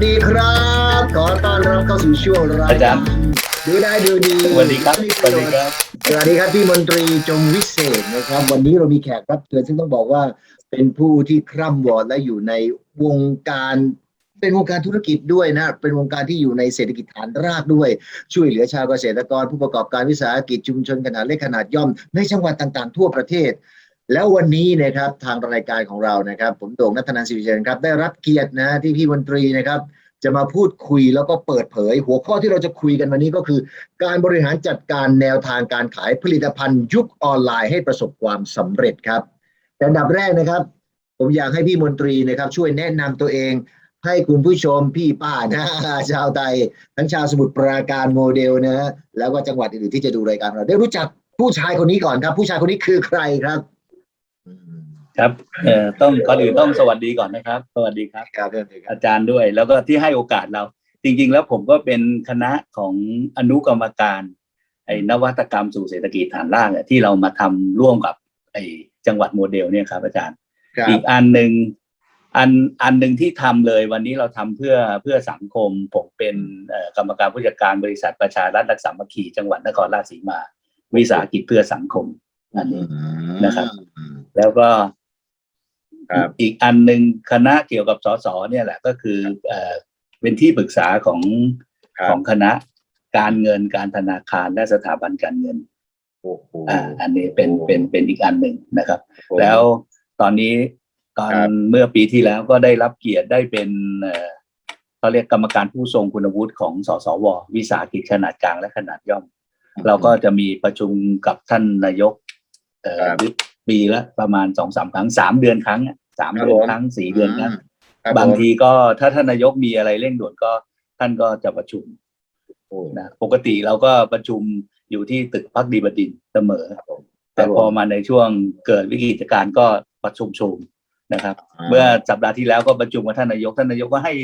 สวัสดีครับ ขอต้อนรับเข้าสู่ช่วงรายอาจาการรย์ ดูได้ดูดีสวัสดีครับ สวัสดีครับ สวัสดีครับพี่มนตรีจงวิเศษนะครับ วันนี้เรามีแขกรับเชิญซึ่งต้องบอกว่าเป็นผู้ที่คร่ำวอดและอยู่ในวงการ เป็นวงการธุรกิจด้วยนะ เป็นวงการที่อยู่ในเศรษฐกิจฐานรากด้วย ช่วยเหลือชาวเกษตรกรผู้ประกอบการวิสาหกิจชุมชนขนาดเล็กขนาดย่อมในจังหวัดต่างๆ ทั่วประเทศ แล้ววันนี้นะครับทางรายการของเรานะครับ ผมโด่งนัทนันสิริเชนครับได้รับเกียรตินะที่พี่มนตรีนะครับ จะมาพูดคุยแล้วก็เปิดเผย หัวข้อที่เราจะคุยกันวันนี้ก็คือ การบริหารจัดการแนวทางการขายผลิตภัณฑ์ยุคออนไลน์ให้ประสบความสำเร็จครับแต่อันดับแรกนะครับ ผมอยากให้พี่มนตรีนะครับ ช่วยแนะนำตัวเองให้คุณผู้ชมพี่ป้านะชาวไทยทั้งชาวสมุทรปราการโมเดลนะฮะแล้วก็จังหวัดอื่นๆที่จะดูรายการเราได้รู้จักผู้ชายคนนี้ก่อนครับ ผู้ชายคนนี้คือใครครับ ครับเอ่อต้องก่อนอื่นต้องสวัสดีก่อนนะครับ สวัสดีครับครับเริ่มเลยครับอาจารย์ด้วย แล้วก็ที่ให้โอกาสเรา จริง ๆ แล้วผมก็เป็นคณะของอนุกรรมการไอ้นวัตกรรมสู่เศรษฐกิจฐานล่างอะที่เรามาทำร่วมกับ ไอ้จังหวัดโมเดลเนี่ยครับอาจารย์ครับอีกอันหนึ่งอันอันหนึ่งที่ทำเลยวันนี้เราทำเพื่อเพื่อสังคม ผมเป็นเอ่อกรรมการผู้จัดการบริษัทประชารัฐรักษามัคคีจังหวัดนครราชสีมา วิสาหกิจเพื่อสังคม อันนี้นะครับ แล้วก็ครับอีกอันหนึ่งคณะเกี่ยวกับสสเนี่ยแหละก็คือเอ่อเป็นที่ปรึกษาของครับของคณะการเงินการธนาคารและสถาบันการเงินโอ้โหอ่าอันนี้เป็นเป็นเป็นอีกอันหนึ่งนะครับผมแล้วตอนนี้ตอนครับเมื่อปีที่แล้วก็ได้รับเกียรติได้เป็นเอ่อเขาเรียกกรรมการผู้ทรงคุณวุฒิของสสว วิสาหกิจขนาดกลางและขนาดย่อม เราก็จะมีประชุมกับท่านนายก เอ่อครับปีละประมาณสองสามครั้งสามเดือนครั้งอะสามครับเดือนผมครั้งสี่เดือนครั้งครับบางผมทีก็ถ้าท่านนายกมีอะไรเร่งด่วนก็ท่านก็จะประชุมโอ้นะปกติเราก็ประชุมอยู่ที่ตึกพักดีบดินทร์เสมอครับผมแต่ครับผมพอมาในช่วงเกิดวิกฤตการณ์ก็ประชุมชุมนะครับ เมื่อสัปดาห์ที่แล้วก็ประชุมกับท่านนายกท่านนายกก็ให้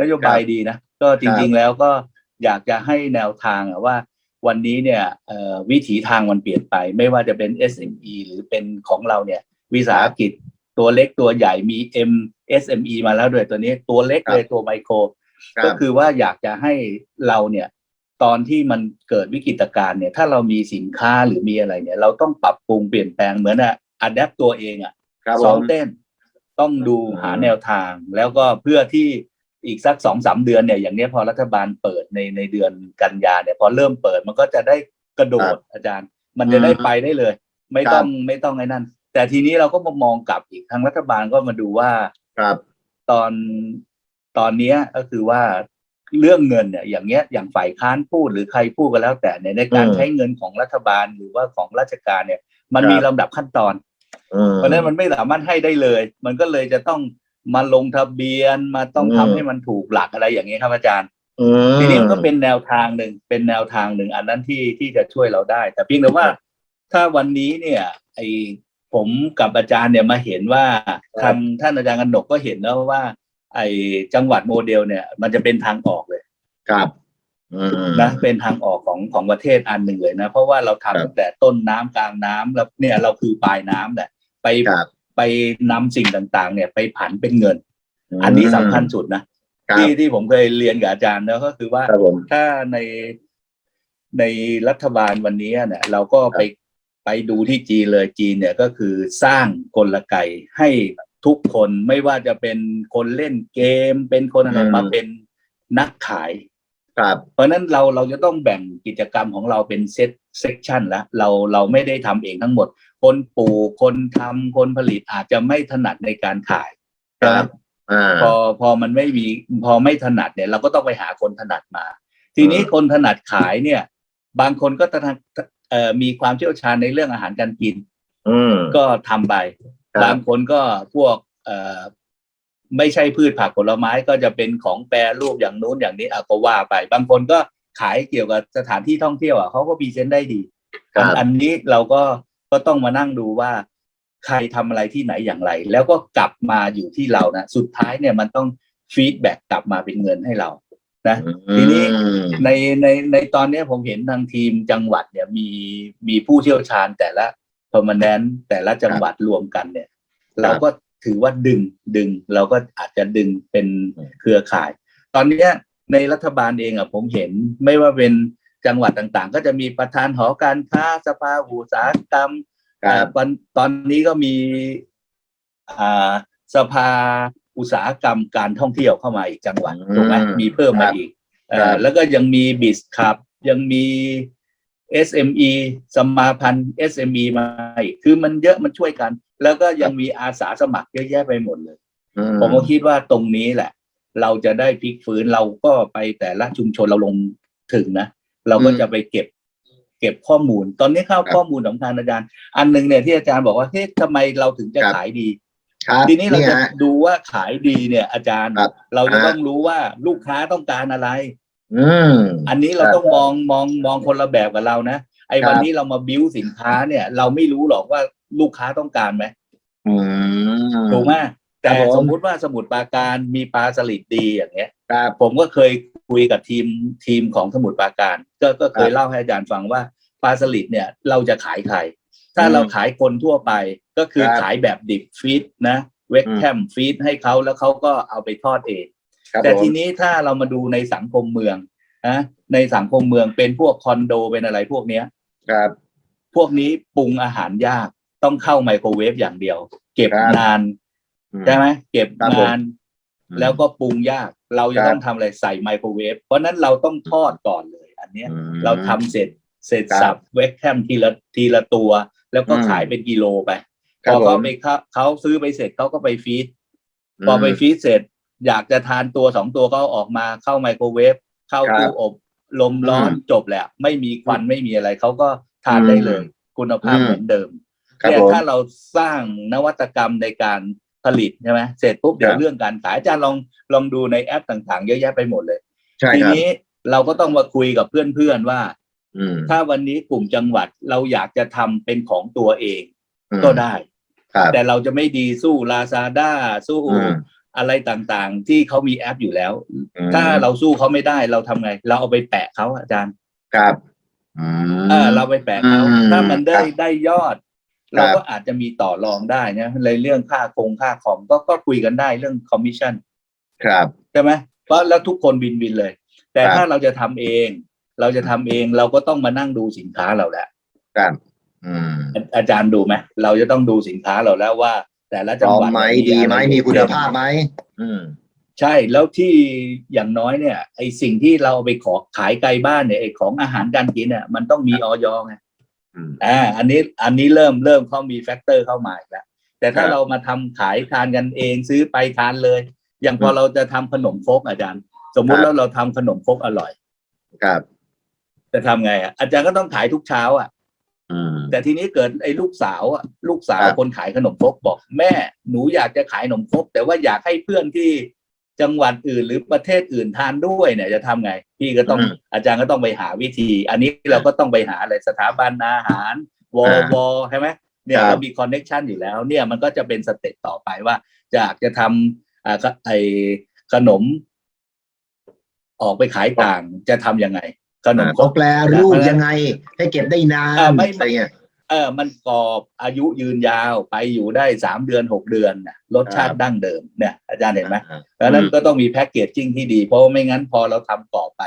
นโยบายดีนะก็จริง ๆ แล้วก็อยากจะให้แนวทางอะว่า วันนี้เนี่ยเอ่อวิถีทางมันเปลี่ยนไป ไม่ว่าจะเป็น SME หรือเป็นของเราเนี่ยวิสาหกิจตัวเล็กตัวใหญ่มี M SME มาแล้วด้วยตัวนี้ตัวเล็กเลยตัวไมโครคก็รับคือว่าอยากจะให้เราเนี่ยตอนที่มันเกิดวิกฤตการณ์เนี่ย ถ้าเรามีสินค้าหรือมีอะไรเนี่ย เราต้องปรับปรุงเปลี่ยนแปลงเหมือนอะอัดแอปตัวเองอะครับผซ้อมมเต้น ต้องดูอืมหาแนวทาง แล้วก็เพื่อที่ อีกสักสองสามเดือนเนี่ยอย่างเนี้ยพอรัฐบาลเปิดในในเดือนกันยาเนี่ยพอเริ่มเปิดมันก็จะได้กระโดดอาจารย์ มันจะได้ไปได้เลย ไม่ต้องไม่ต้องไอ้นั่น แต่ทีนี้เราก็มามองกลับอีกทางรัฐบาลก็มาดูว่าครับตอนตอนเนี้ยก็คือว่าเรื่องเงินเนี่ยอย่างเงี้ยอย่างฝ่ายค้านพูดหรือใครพูดก็แล้วแต่เนี่ยในการอืมใช้เงินของรัฐบาลหรือว่าของราชการเนี่ย มันครับมีลำดับขั้นตอนอืมเพราะฉะนั้นมันไม่สามารถให้ได้เลย มันก็เลยจะต้อง มาลงทะเบียนมาต้องอืมทำให้มันถูกหลักอะไรอย่างนี้ยครับอาจารย์อืมทีนี้มันก็เป็นแนวทางหนึ่งเป็นแนวทางหนึ่งอันนั้นที่ที่จะช่วยเราได้ แต่เพียงแต่ว่า ถ้าวันนี้เนี่ย ไอผมกับอาจารย์เนี่ยมาเห็นว่าทางท่านอาจารย์กนกก็เห็นแล้วว่า ไอจังหวัดโมเดลเนี่ย มันจะเป็นทางออกเลย ครับอืมนะเป็นทางออกของของประเทศอันหนึ่งเลยนะ เพราะว่าเราทำครับตั้งแต่ต้นน้ำกลางน้ำแล้วเนี่ยเราคือปลายน้ำแหละไปครับ ไปนำสิ่งต่างๆ เนี่ยไปผันเป็นเงิน อันนี้สำคัญสุดนะครับที่ที่ผมเคยเรียนกับอาจารย์แล้วก็คือว่าครับผมถ้าในในรัฐบาลวันนี้เนี่ยเราก็ไปไปดูที่จีนเลยจีนเนี่ยก็คือสร้างกลไกให้ทุกคนไม่ว่าจะเป็นคนเล่นเกม เป็นคนอะไรอืมมาเป็นนักขายครับเพราะฉะนั้นเราเราจะต้องแบ่งกิจกรรมของเราเป็นเซตเซกชันแล้วเราเราไม่ได้ทำเองทั้งหมด คนปลูกคนทำคนผลิตอาจจะไม่ถนัดในการขายครับอ่าพอพอมันไม่มีพอไม่ถนัดเนี่ย เราก็ต้องไปหาคนถนัดมา ทีนี้อืมคนถนัดขายเนี่ย บางคนก็ถนัดเอ่อมีความเชี่ยวชาญในเรื่องอาหารการกินอืมก็ทำไปครับบางคนก็พวกเอ่อไม่ใช่พืชผักผลไม้ก็จะเป็นของแปรรูปอย่างนู้นอย่างนี้อะก็ว่าไป บางคนก็ขายเกี่ยวกับสถานที่ท่องเที่ยวอะเขาก็พรีเซนต์ได้ดีครับอันอันนี้เราก็ ก็ต้องมานั่งดูว่า ใครทำอะไรที่ไหนอย่างไร แล้วก็กลับมาอยู่ที่เรานะสุดท้ายเนี่ยมันต้องฟีดแบ็กกลับมาเป็นเงินให้เรานะทีนี้อืมในในในตอนเนี้ยผมเห็นทางทีมจังหวัดเนี่ยมีมีผู้เชี่ยวชาญแต่ละพอมาแนนแต่ละจังหวัดรวมกันเนี่ย เราก็ถือว่าดึงดึง เราก็อาจจะดึงเป็นอืมเครือข่าย ตอนเนี้ยในรัฐบาลเองอะผมเห็นไม่ว่าเป็น จังหวัดต่างๆ ก็จะมีประธานหอการค้าสภาอุตสาหกรรมครับอ่าวันตอนนี้ก็มีอ่าสภาอุตสาหกรรมการท่องเที่ยวเข้ามาอีกจังหวัดอืมถูกไหมมีเพิ่มครัมาบอีกเอ่ครัอบแล้วก็ยังมีบิสครับยังมี SME สมาพันธ์ SME มาอีกคือมันเยอะมันช่วยกัน แล้วก็ยังมีอาสาสมัครเยอะแยะไปหมดเลยอืผมก็คิดว่าตรงนี้แหละ เราจะได้พลิกฟื้นเราก็ไปแต่ละชุมชนเราลงถึงนะ เราก็จะไปเก็บ เก็บข้อมูล ตอนนี้เข้าข้อมูลสำคัญอาจารย์ อันหนึงเนี่ยที่อาจารย์บอกว่าเฮ้ยทำไมเราถึงจะขายดีครับทีนี้เราจะยฮะดูว่าขายดีเนี่ย อาจารย์ครับเราจะฮะต้องรู้ว่าลูกค้าต้องการอะไร อืมอันนี้เราครับต้องมองมองมองคนละแบบกับเรานะไอ้ครับวันนี้เรามาบิ้วสินค้าเนี่ย เราไม่รู้หรอกว่าลูกค้าต้องการไหมอืมถูกไหมแต่ครับผมสมมุติว่าสมุดปราการมีปลาสลิดดีอย่างเงี้ยครับผมก็เคย คุยกับทีมทีมของสมุดปราการ ก็ก็เคยครับเล่าให้อาจารย์ฟังว่าปลาสลิดเนี่ยเราจะขายใคร ถ้าอืมเราขายคนทั่วไปก็คือครับขายแบบดิบฟีดนะเวกแคมฟีดให้เขาแล้วเขาก็เอาไปทอดเองครับแต่ผมทีนี้ถ้าเรามาดูในสังคมเมืองนะในสังคมเมืองเป็นพวกคอนโดเป็นอะไรพวกเนี้ยครับ พวกนี้ปรุงอาหารยากต้องเข้าไมโครเวฟอย่างเดียว เก็บครับนานอืมใช่ไหมเก็บครับผมนาน แล้วก็ปรุงยาก เราจะครับต้องทำอะไรใส่ไมโครเวฟเพราะฉะนั้นเราต้องทอดก่อนเลย อันเนี้ยอืมเราทำเสร็จเสร็จครับสับเวกแคมทีละทีละตัว แล้วก็อืมขายเป็นกิโลไปครัพบอเขาผมไปเขาเขาซื้อไปเสร็จเขาก็ไปฟีดพอไปฟีดเสร็จ อยากจะทานตัวสองตัวก็เอาออกมาเข้าไมโครเวฟเข้าครับตู้อบลมร้อนอืมจบแหละ ไม่มีควันไม่มีอะไรเขาก็ทานได้เลย คุณภาพอืมเหมือนเดิมครับเนี่ยผมถ้าเราสร้างนวัตกรรมในการ ผลิตใช่ไหมเสร็จปุ๊บเดี๋ยครัวบเรื่องการขายอาจารย์ลองลองดูในแอปต่างๆ เยอะแยะไปหมดเลยใช่ทีครับนี้เราก็ต้องมาคุยกับเพื่อนๆว่าอืมถ้าวันนี้กลุ่มจังหวัดเราอยากจะทำเป็นของตัวเองอืมก็ได้ครับแต่เราจะไม่ดีสู้ลาซาด้าสู้อืมอะไรต่างๆ ที่เขามีแอปอยู่แล้วอืมถ้าเราสู้เขาไม่ได้เราทำไง เราเอาไปแปะเขาอาจารย์ ครับอืมเออเราไปแปะเขาอืมถ้ามันได้ครับได้ยอด เราก็อาจจะมีต่อรองได้นะในเรื่องค่าคงค่าคอมก็ก็คุยกันได้เรื่องคอมมิชชั่นครับใช่ไหมเพราะแล้วทุกคนวินวินเลย แต่ครับถ้าเราจะทำเอง เราจะทำเองเราก็ต้องมานั่งดูสินค้าเราแหละครับอืมอาอาจารย์ดูไหมเราจะต้องดูสินค้าเราแล้วว่า แต่ละพจังร้อหมวัดไหมเนี่ยดีไหมอะไรมีคุณเด่นภาพไหมอืมใช่แล้วที่อย่างน้อยเนี่ยไอสิ่งที่เราเอาไปขอขายไกลบ้านเนี่ยไอของอาหารการกินเนี่ยมันต้องมีออยไง อืมอ่า อันนี้อันนี้เริ่มเริ่มเขามีแฟกเตอร์เข้ามาอีกแล้วแต่ถ้าครับเรามาทำขายทานกันเองซื้อไปทานเลย อย่างพออืมเราจะทำขนมครกอาจารย์ สมมุติครับแล้วเราทำขนมครกอร่อย ครับ จะทำไงอะอาจารย์ก็ต้องขายทุกเช้า อะอืมแต่ทีนี้เกิดไอ้ลูกสาวอะลูกสาวครับคนขายขนมครกบอก แม่หนูอยากจะขายขนมครกแต่ว่าอยากให้เพื่อนที่ จังหวัดอื่นหรือประเทศอื่นทานด้วยเนี่ยจะทำไง พี่ก็ต้องอืมอาจารย์ก็ต้องไปหาวิธี อันนี้เราก็ต้องไปหาอะไรสถาบันอาหารวออ่าวอใช่ไหมเนี่ยครับเรามีคอนเน็ชันอยู่แล้วเนี่ยมันก็จะเป็นสเต็ปต่อไปว่าอยากจะทำอ่าก็ไอขนม ออกไปขายต่างจะทำยังไงขนมครเขากแปลรูปยังไง ให้เก็บได้นานอ่าไม่อะไรเงี้ยเออมันกรอบอายุยืนยาวไปอยู่ได้สามเดือนหกเดือนน่ะรสชาครัติบดั้งเดิมเนี่ยอาจารย์เห็นไหมอ่าเพราะฉะนั้นก็ต้องมีแพ็กเกจจิ้งที่ดี เพราะว่าไม่งั้นพอเราทำกรอบไป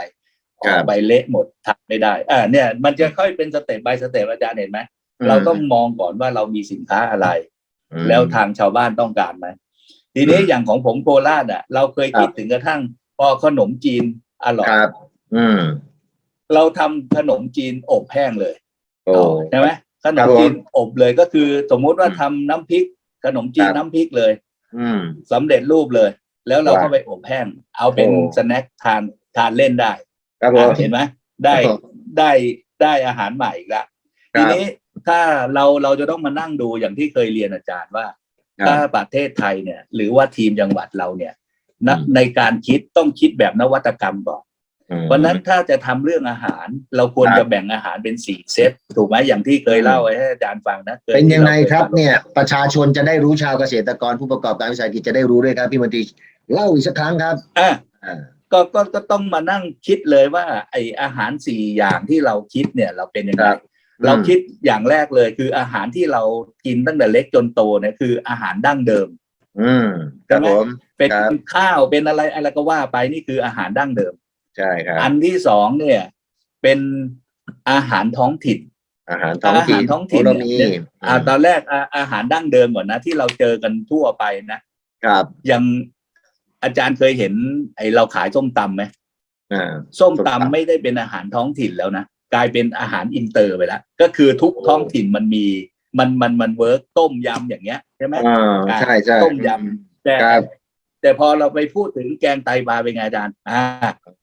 อครัอบกไปเละหมดทำไม่ได้อ่าเนี่ย มันจะค่อยเป็นสเต็ป by สเต็ปอาจารย์เห็นไหมเราต้องมองก่อนว่าเรามีสินค้าอะไรอืมแล้วทางชาวบ้านต้องการไหมทีนี้อืมอย่างของผมโคราชอะ เราเคยคิดครับถึงกระทั่ง พอขนมจีนอร่อยครับอืมเราทำขนมจีนอบแห้งเลยโอ้ใช่ไหม ขนครัมบผมจีนอบเลยก็คือ สมมุติว่าอืมทำน้ำพริก ขนมจีนครับน้ำพริกเลย อืมสำเร็จรูปเลย แล้วเราว้าก็ไปอบแห้งเอาเป็นโอ้สแน็คทานทานเล่นได้ครับผมอะเห็นไหมได้ครับผมได้ได้อาหารใหม่อีกแล้วครัทีบนี้ถ้าเราเราจะต้องมานั่งดูอย่างที่เคยเรียนอาจารย์ว่าครับถ้าประเทศไทยเนี่ย หรือว่าทีมจังหวัดเราเนี่ยนะอืมในการคิดต้องคิดแบบนวัตกรรมก่อนอืม เพราะฉะนั้นถ้าจะทำเรื่องอาหาร เราควรครับจะแบ่งอาหารเป็นสี่เซตถูกไหมอย่างที่เคยเล่าไว้ให้อาจารย์ฟังนะคเป็นยังไงที่าครับฟัเนี่ย ประชาชนจะได้รู้ชาวเกษตรกรผู้ประกอบการวิสาหกิจจะได้รู้ด้วยครับพี่มนตรีเล่าอีกสักครั้งครับอะอ่าก็ก็ก็ต้องมานั่งคิดเลยว่า ไออาหารสี่อย่างที่เราคิดเนี่ย เราเป็นยังไงครับเราคิดอย่างแรกเลยคืออาหารที่เรากินตั้งแต่เล็กจนโตเนี่ยคืออาหารดั้งเดิม อืมครับผมเป็นครับข้าวเป็นอะไรอะไรก็ว่าไปนี่คืออาหารดั้งเดิม ใช่ครับ อันที่สองเนี่ย เป็นอาหารท้องถิ่นอาหารท้องถิ่นอาหารท้องถิ่นเรามีเนี่ยอ่าตอนแรกอาอาหารดั้งเดิมก่อนนะ ที่เราเจอกันทั่วไปนะครับยังอาจารย์เคยเห็น ไอเราขายส้มตำไหมอ่าส้มส้มตำตำไม่ได้เป็นอาหารท้องถิ่นแล้วนะกลายเป็นอาหารอินเตอร์ไปแล้วก็คือทุกโอ้ท้องถิ่นมันมีมันมันมันเวิร์กต้มยำอย่างเงี้ยใช่ไหมอ่าใช่ใช่ต้มยำแต่ครับ แต่พอเราไปพูดถึงแกงไตปลาเป็นไงอาจารย์อ่า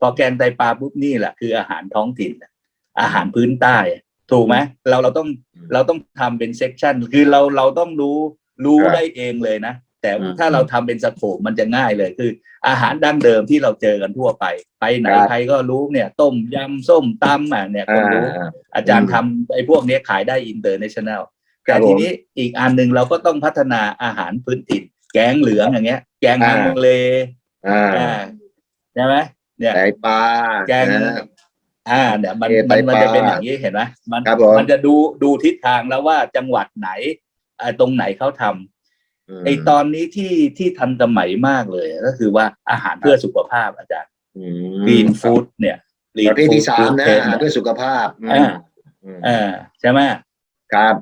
พอแกงไตปลาปุ๊บนี่แหละคืออาหารท้องถิ่น อาหารพื้นใต้ ถูกไหมเราเราต้องเราต้องทำเป็นเซกชันคือเราเราต้องรู้รู้ครับได้เองเลยนะ แต่อืมถ้าเราทำเป็นสโคปมันจะง่ายเลยคือ อาหารดั้งเดิมที่เราเจอกันทั่วไป ไปไหนครับใครก็รู้เนี่ย ต้มยำส้มตำอะเนี่ยคนอ่ารู้ อาจารย์ทำไอ้พวกเนี้ยขายได้อินเตอร์เนชั่นแนลครัแต่บผมทีนี้อีกอันหนึ่งเราก็ต้องพัฒนาอาหารพื้นถิ่น แกงเหลืองอย่างเงี้ย แกงอ่าฮังเลอ่าอ่าใช่ไหมเนี่ยไตปลาแกงนะอ่าเนี่ยมันเอไตมันมันปลาจะเป็นอย่างนี้เห็นไหมมันครับผมมันจะดูดูทิศทางแล้วว่าจังหวัดไหนอ่าตรงไหนเขาทำมไอตอนนี้ที่ที่ทันสมัยมากเลย ก็คือว่าอาหารเพื่อสุขภาพอาจารย์อืมกรีนฟู้ดเนี่ย green ประเภทที่ food สามนะ gluten อาหารเพื่อสุขภาพอืมอ่าอืมอ่าใช่ไหมครับ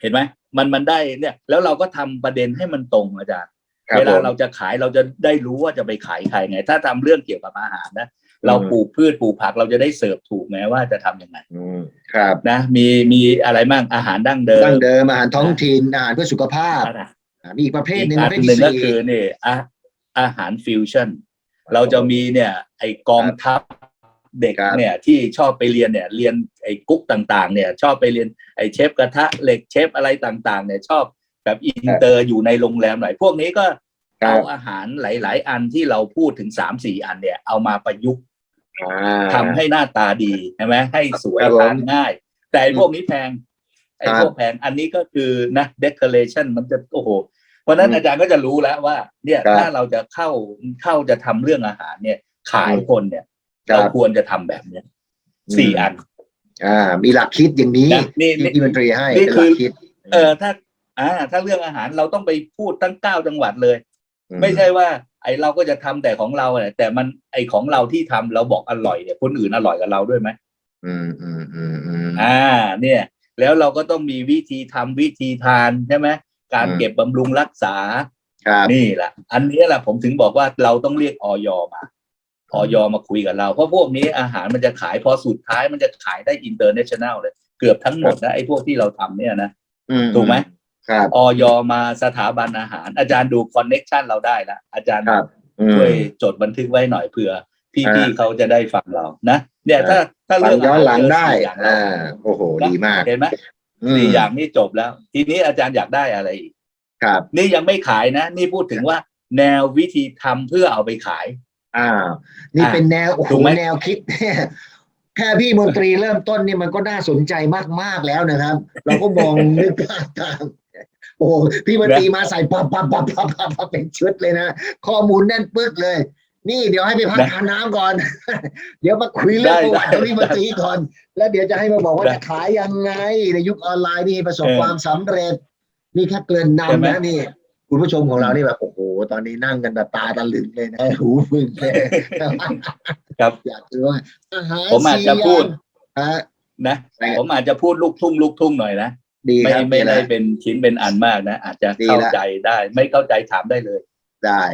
เห็นไหมมันมันได้เนี่ย แล้วเราก็ทำประเด็นให้มันตรงอาจารย์ครับ เวลาผมเราจะขายเราจะได้รู้ว่าจะไปขายใครไง ถ้าทำเรื่องเกี่ยวกับอาหารนะเราอืมปลูกพืชปลูกผักเราจะได้เสิร์ฟถูกไงว่าจะทำยังไงอืมครับนะ มีมีอะไรบ้างอาหารดั้งเดิมดั้งเดิมอาหารท้องถิ่นอาหารเพื่อสุขภาพอะอ่ามีอีกประเภทอีกหนึ่งอัปนระเภทหนึ่ที่งก็สี่คือนี่อาอาหารฟิวชั่นเราจะมีเนี่ยไอกองทัพเด็กครับเนี่ยที่ชอบไปเรียนเนี่ยเรียนไอ้กุ๊กต่างๆ เนี่ย ชอบไปเรียนไอ้เชฟกระทะเหล็กเชฟอะไรต่างๆ เนี่ยชอบ แบบอินเตอร์อยู่ในโรงแรมหน่อยพวกนี้ก็ครัเอาบอาหารหลาย ๆ อันที่เราพูดถึงสามสี่อันเนี่ย เอามาประยุกต์อ่าทำให้หน้าตาดีใช่ไหมให้สวยครับผมทานง่าย แต่ไอ้พวกนี้แพงไอ้ครับพวกแพงอันนี้ก็คือนะ decoration มันจะโอ้โหเพราะฉะนั้นอืมอาจารย์ก็จะรู้แล้วว่า เนี่ยครับถ้าเราจะเข้าเข้าจะทำเรื่องอาหารเนี่ย ขายคนเนี่ยครัเราบควรจะทำแบบเนี้ยสี่อัน อ่า มีหลักคิดอย่างนี้นะนี่ที่นี่ที่มันตรีให้นี่เป็นคืหลัอกคิดเออถ้า อ่าถ้าเรื่องอาหารเราต้องไปพูดตั้งเก้าจังหวัดเลยอืไม่ใช่ว่า ไอเราก็จะทำแต่ของเราเนี่ยแต่มันไอของเราที่ทำเราบอกอร่อยเนี่ยคนอื่นอร่อยกับเราด้วยไหมอืมอืมอืมอืมอ่า เนี่ย แล้วเราก็ต้องมีวิธีทำวิธีทานใช่ไหมการอืมเก็บบำรุงรักษาครับนี่แหละอันนี้แหละผมถึงบอกว่าเราต้องเรียกออยมาออยมาคุยกับเราเพราะพวกนี้อาหารมันจะขายพอสุดท้ายมันจะขายได้อินเตอร์เนชั่นแนลเลย เกือบทั้งหมดนะไอ้พวกที่เราทำเนี่ยนะอืถูกไหม ครับออยมาสถาบันอาหาร อาจารย์ดูคอนเน็ชันเราได้ละอาจารย์ครับอืมช่วยจดบันทึกไว้หน่อยเผื่อ พี่อ่าๆเขาจะได้ฟังเรานะเนี่ยถ้าถ้าฟัเรื่งองย้อนหลังาารได้เจอสี่อย่างแล้วอ่าโอ้โหดีมากเห็นไหมอืมสี่อย่างนี้จบแล้ว ทีนี้อาจารย์อยากได้อะไรอีกครับ นี่ยังไม่ขายนะ นี่พูดถึงว่า แนววิธีทำเพื่อเอาไปขาย อ่า นี่อ่าเป็นแนวโอ้โหถูกไหมแนวคิดเนี่ยแค่พี่มนตรีเริ่มต้นนี่มันก็น่าสนใจมากๆแล้วนะครับ เราก็มองนึกภาพตาม โอ้โหพี่มนตรีมาใส่ปับปับปับปับปับปับเป็นชุดเลยนะ ข้อมูลแน่นปึ๊กเลย นี่เดี๋ยวให้ไปพักได้ทานน้ำก่อน เดี๋ยวมาคุยเรื่องได้ประวัติได้ของพี่มนตรีก่อน แล้วเดี๋ยวจะให้มาบอกว่าได้จะขายยังไง ในยุคออนไลน์นี่ประสบเออความสำเร็จ นี่แค่เกริ่นใช่ไหมนำนะนี่คุณผู้ชมของเรานี่แบบโอ้โหตอนนี้นั่งกันแบบตาตะลึงเลยนะหูฟึ่งเลยครับอยากรู้ว่าอาหารผมอาจจะพูดฮะนะได้ผมอาจจะพูดลูกทุ่งลูกทุ่งหน่อยนะ ดีไม่ครับไม่ดีได้แล้วเป็นชิ้นเป็นอันมากนะ อาจจะดีเข้าแล้วใจได้ ไม่เข้าใจถามได้เลยได้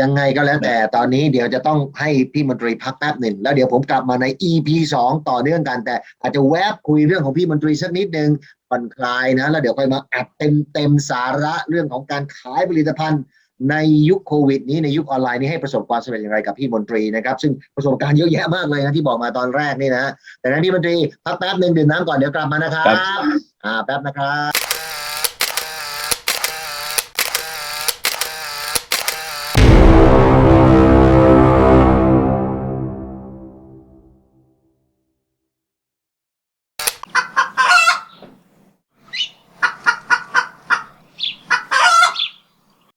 ยังไงก็แล้วแต่ตอนนี้เดี๋ยวจะต้องให้พี่มนตรีพักแป๊บหนึ่งแล้วเดี๋ยวผมกลับมาใน EP สองต่อเนื่องกัน แต่อาจจะแวบคุยเรื่องของพี่มนตรีสักนิดนึงผ่อนคลายนะ แล้วเดี๋ยวค่อยมาอัดเต็มเต็มๆสาระเรื่องของการขายผลิตภัณฑ์ในยุคโควิดนี้ในยุคออนไลน์นี้ให้ประสบความสำเร็จอย่างไรกับพี่มนตรีนะครับ ซึ่งประสบการณ์เยอะแยะมากเลยนะที่บอกมาตอนแรกนี่นะแต่นั้นพี่มนตรีพักแป๊บหนึ่งดื่มน้ำก่อนเดี๋ยวกลับมานะครับครับ อ่าแป๊บนะครับ